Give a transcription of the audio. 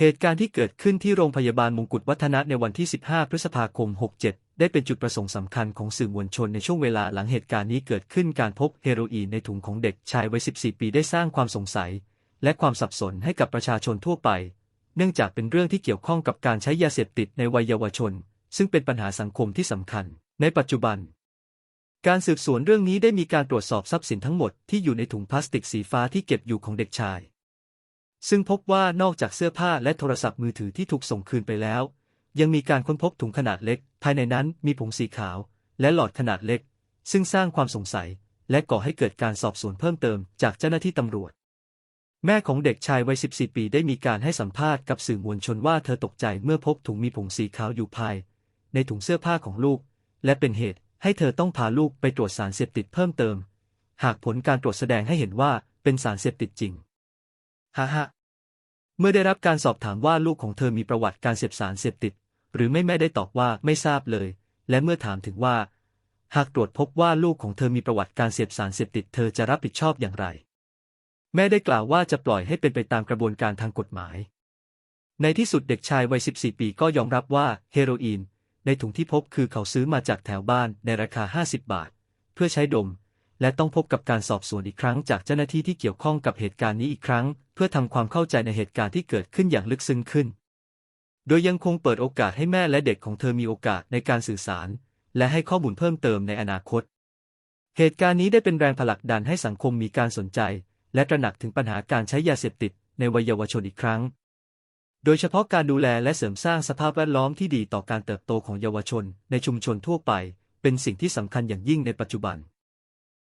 เหตุการณ์ที่เกิดขึ้นที่โรงพยาบาลมงกุฎวัฒนะในวันที่ 15 พฤษภาคม 67 ได้เป็นจุดประสงค์สำคัญของสื่อมวลชนในช่วงเวลาหลังเหตุการณ์นี้เกิดขึ้นการพบเฮโรอีนในถุงของเด็กชายวัย 14 ปีได้สร้างความสงสัย และความสับสนให้กับประชาชนทั่วไป เนื่องจากเป็นเรื่องที่เกี่ยวข้องกับการใช้ยาเสพติดในวัยเยาวชน ซึ่งเป็นปัญหาสังคมที่สำคัญ ในปัจจุบัน การสืบสวนเรื่องนี้ได้มีการตรวจสอบทรัพย์สินทั้งหมดที่อยู่ในถุงพลาสติกสีฟ้าที่เก็บอยู่ของเด็กชาย ซึ่งพบว่านอกจากเสื้อผ้าและโทรศัพท์มือถือที่ถูกส่งคืนไปแล้ว ยังมีการค้นพบถุงขนาดเล็ก ภายในนั้นมีผงสีขาว และหลอดขนาดเล็ก ซึ่งสร้างความสงสัย และก่อให้เกิดการสอบสวนเพิ่มเติมจากเจ้าหน้าที่ตำรวจ แม่ของเด็กชายวัย 14 ปีได้มีการให้สัมภาษณ์กับสื่อมวลชนว่าเธอตกใจเมื่อพบถุงมีผงสีขาวอยู่ภาย ในถุงเสื้อผ้าของลูก และเป็นเหตุให้เธอต้องพาลูกไปตรวจสารเสพติดเพิ่มเติม หากผลการตรวจแสดงให้เห็นว่าเป็นสารเสพติดจริง ฮ่าฮเมื่อได้รับการสอบถามว่าลูกของเธอมีประวัติการเสพสารเสพติด หรือไม่แม่ได้ตอบว่าไม่ทราบเลย และเมื่อถามถึงว่า หากตรวจพบว่าลูกของเธอมีประวัติการเสพสารเสพติด เธอจะรับผิดชอบอย่างไร แม่ได้กล่าวว่าจะปล่อยให้เป็นไปตามกระบวนการทางกฎหมาย ในที่สุดเด็กชายวัย 14 ปีก็ยอมรับว่าเฮโรอีน ในถุงที่พบคือเขาซื้อมาจากแถวบ้านในราคา 50 บาท เพื่อใช้ดม และต้องพบกับการสอบสวนอีกครั้งจากเจ้าหน้าที่ที่เกี่ยวข้องกับเหตุการณ์นี้อีกครั้ง เพื่อทำความเข้าใจในเหตุการณ์ที่เกิดขึ้นอย่างลึกซึ้งขึ้น โดยยังคงเปิดโอกาสให้แม่และเด็กของเธอมีโอกาสในการสื่อสาร และให้ข้อมูลเพิ่มเติมในอนาคต เหตุการณ์นี้ได้เป็นแรงผลักดันให้สังคมมีการสนใจ และตระหนักถึงปัญหาการใช้ยาเสพติดในวัยเยาวชนอีกครั้ง โดยเฉพาะการดูแลและเสริมสร้างสภาพแวดล้อมที่ดีต่อการเติบโตของเยาวชนในชุมชนทั่วไป เป็นสิ่งที่สำคัญอย่างยิ่งในปัจจุบัน